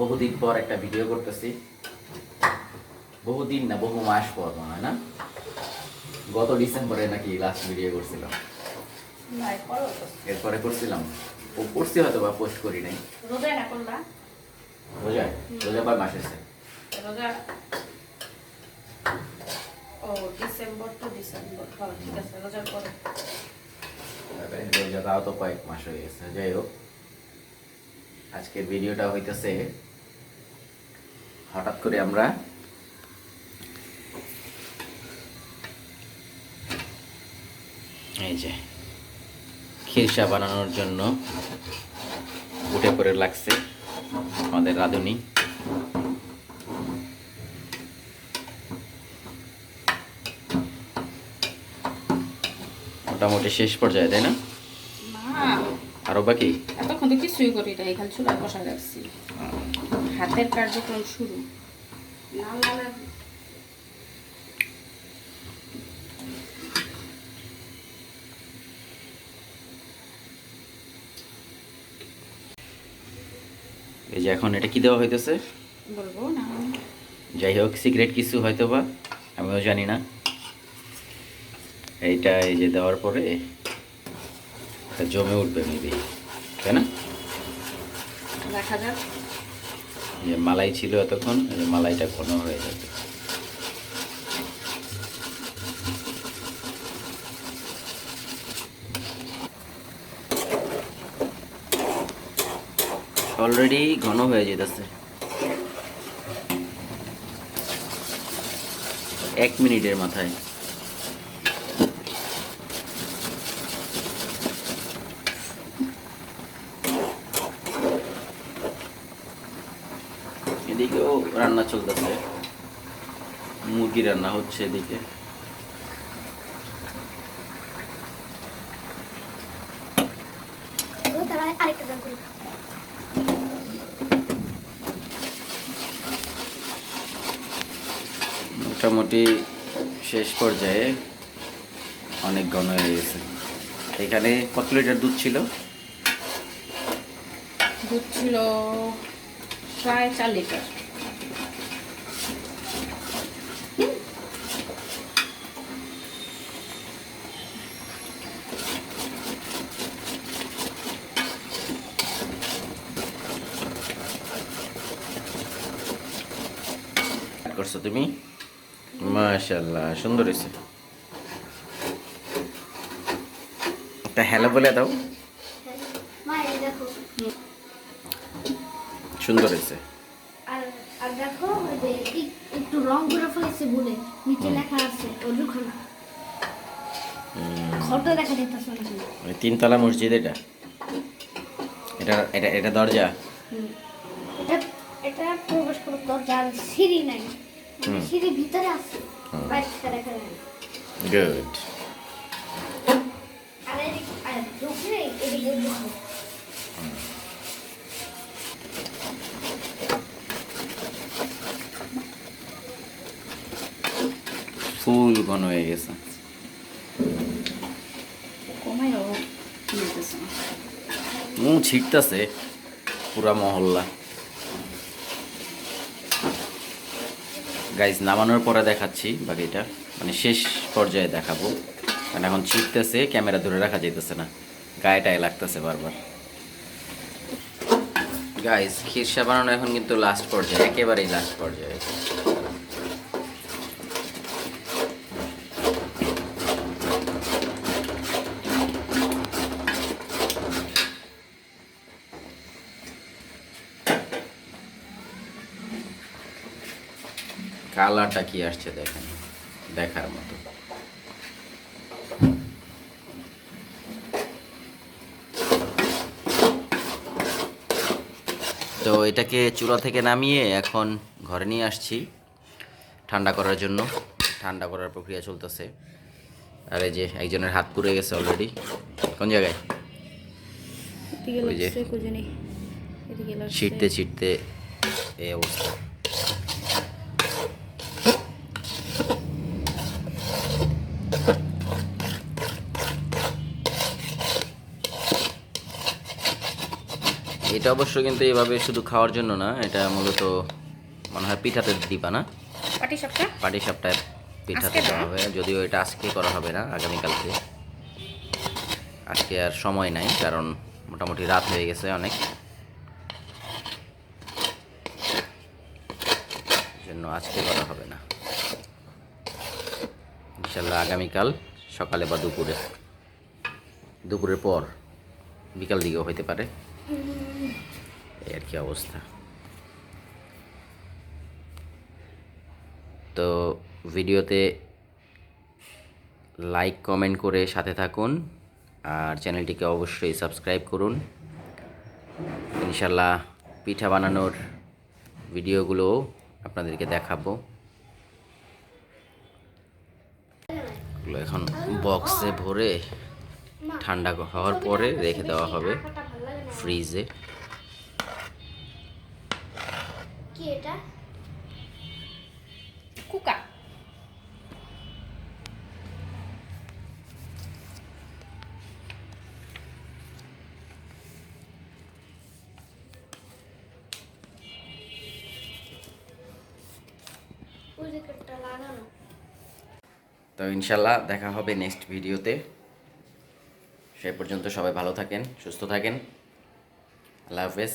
বহুদিন পর একটা ভিডিও করতেছি। বহুদিন না বহু মাস পর মনে হয় না? গত ডিসেম্বরে নাকি লাস্ট ভিডিও করছিলাম। এরপরে করছিলাম। ও করছি হয়তো বা পোস্ট করি নাই। বোঝায় রোজা? পার মাস এসে রোজা? ও ডিসেম্বর টু ডিসেম্বর। হ্যাঁ ঠিক আছে রোজার পরে। রোজা তাও তো কয়েক মাস হয়ে গেছে। যাই হোক। আজকের ভিডিওটা হইতেছে হঠাৎ করে আমরা এই যে খিরসা বানানোর জন্য উঠে পড়ে লাগছে আমাদের রাঁধুনি। মোটামুটি শেষ পর্যায়ে তাই না? না। আরও বাকি? এতক্ষণ তো কিছুই করি না এখানে চুলা বসা রাখছি। হাতের কার্যক্রম শুরু। লাল লাল এই যে এখন এটা কি দেওয়া হইতেছে? বলব না। যাই হোক সিক্রেট কিছু হয়তো বা আমিও জানি না। এইটা এই যে দেওয়ার পরে জমে উঠবে মেবি তাই না? দেখা যাক। যে মালাই ছিল এতক্ষণ যে মালাইটা ঘন হয়ে যাবে। অলরেডি ঘন হয়ে যেতেছে। এক মিনিটের মাথায়। রান্না চলতেছে। মুরগি রান্না হচ্ছে এদিকে। মোটামুটি শেষ পর্যায়ে অনেক ঘন হয়ে গেছে। এখানে কত লিটার দুধ ছিল? দুধ ছিল প্রায় চার লিটার। করছ তুমি? মাশাল্লাহ সুন্দর হয়েছে। একটা হ্যালো বলে দাও। সুন্দর হয়েছে। আর দেখো একটু রং করে ফেলেছে বলে নিচে লেখা আছে অজুখানা ঘরটা দেখা যেতেছে না তিনতলা মসজিদ এটা। এটা এটা এটা দরজা? এটা এটা প্রবেশ করার দরজা সিঁড়ি নাই। হুম। সিঁড়ি ভিতরে আছে। গুড ফুল ঘন হয়ে গেছে ছিটতেছে পুরা মহল্লা। গাইজ নামানোর পরে দেখাচ্ছি বাকিটা। মানে শেষ পর্যায়ে দেখাবো। মানে এখন ছিটতেছে, ক্যামেরা ধরে রাখা যেতেছে না। গায়েটায় লাগতেছে বারবার। গাইজ খিরসা বানানো এখন কিন্তু লাস্ট পর্যায়ে, একেবারেই লাস্ট পর্যায়ে। কালারটা কি আসছে দেখেন দেখার মতো। তো এটাকে চূড়া থেকে নামিয়ে এখন ঘরে নিয়ে আসছি ঠান্ডা করার জন্য। ঠান্ডা করার প্রক্রিয়া চলতেছে। আর এই যে একজনের হাত পুড়ে গেছে অলরেডি কোন জায়গায়? ওই যে। ছিটতে ছিটতে এই অবস্থা। এটা অবশ্য কিন্তু এভাবে শুধু খাওয়ার জন্য না এটা মূলত মনে হয় পিঠাতে দিবা না? পাটি সাপটা পাটি সাপটায় পিঠাতে দেওয়া হবে যদিও এটা আজকে করা হবে না আগামীকালকে। আজকে আর সময় নাই কারণ মোটামুটি রাত হয়ে গেছে অনেক। জন্য আজকে করা হবে না। ইনশাল্লাহ আগামীকাল সকালে বা দুপুরে। দুপুরের পর বিকাল দিকেও হইতে পারে। এই আর কি অবস্থা? তো ভিডিওতে লাইক কমেন্ট করে সাথে থাকুন আর চ্যানেলটিকে অবশ্যই সাবস্ক্রাইব করুন। ইনশাল্লাহ পিঠা বানানোর ভিডিওগুলো আপনাদেরকে দেখাবো। এখন বক্সে ভরে ঠান্ডা হওয়ার পরে রেখে দেওয়া হবে। ফ্রিজে। কি এটা? কুকা। তো ইনশাল্লাহ দেখা হবে নেক্সট ভিডিওতে। সে পর্যন্ত সবাই ভালো থাকেন সুস্থ থাকেন। আল্লাহ হাফেজ